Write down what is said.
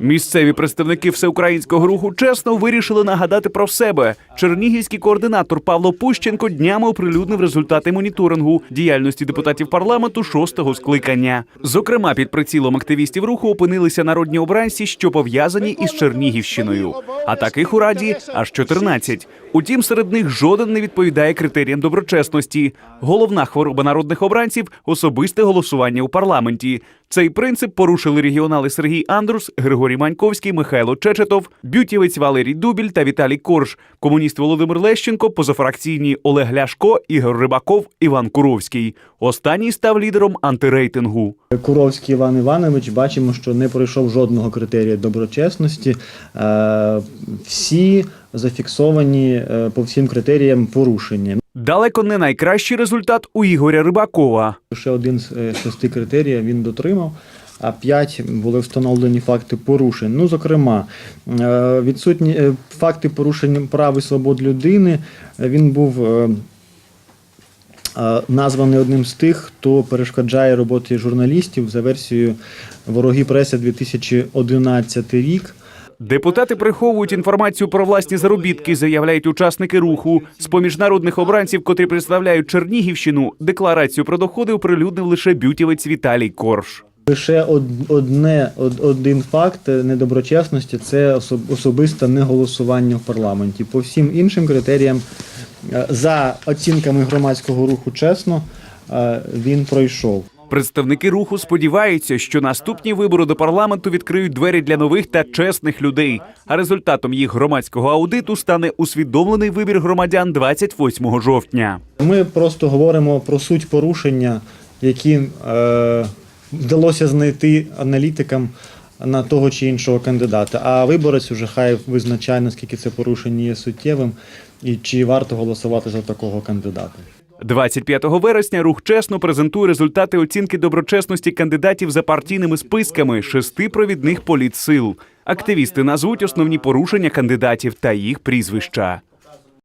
Місцеві представники всеукраїнського руху чесно вирішили нагадати про себе. Чернігівський координатор Павло Пущенко днями оприлюднив результати моніторингу діяльності депутатів парламенту шостого скликання. Зокрема, під прицілом активістів руху опинилися народні обранці, що пов'язані із Чернігівщиною. А таких у раді аж 14. Утім, серед них жоден не відповідає критеріям доброчесності. Головна хвороба народних обранців особисте голосування у парламенті. Цей принцип порушили регіонали Сергій Андрус, Григорій Маньковський, Михайло Чечетов, бютівець Валерій Дубіль та Віталій Корж, комуніст Володимир Лещенко, позафракційні Олег Ляшко, Ігор Рибаков, Іван Куровський. Останній став лідером антирейтингу. Куровський Іван Іванович бачимо, що не пройшов жодного критерія доброчесності. Е, Всі зафіксовані е, по всім критеріям порушення. Далеко не найкращий результат у Ігоря Рибакова. Лише один з е, шести критеріїв він дотримав, а п'ять були встановлені факти порушень. Ну, зокрема, е, відсутні факти порушення прав і свобод людини. Він був названий одним з тих, хто перешкоджає роботі журналістів за версією Вороги преси 2011 рік. Депутати приховують інформацію про власні заробітки, заявляють учасники руху. З поміж народних обранців, котрі представляють Чернігівщину, декларацію про доходи оприлюднив лише бютівець Віталій Корж. Лише одне, один факт недоброчесності це особ- особисте неголосування в парламенті. По всім іншим критеріям, е, за оцінками громадського руху чесно, е, він пройшов. Представники руху сподіваються, що наступні вибори до парламенту відкриють двері для нових та чесних людей. А результатом їх громадського аудиту стане усвідомлений вибір громадян 28 жовтня. Ми просто говоримо про суть порушення, які е, вдалося знайти аналітикам на того чи іншого кандидата. А виборець уже хай визначає, наскільки це порушення є суттєвим і чи варто голосувати за такого кандидата. 25 вересня рух чесно презентує результати оцінки доброчесності кандидатів за партійними списками шести провідних політсил. Активісти назвуть основні порушення кандидатів та їх прізвища.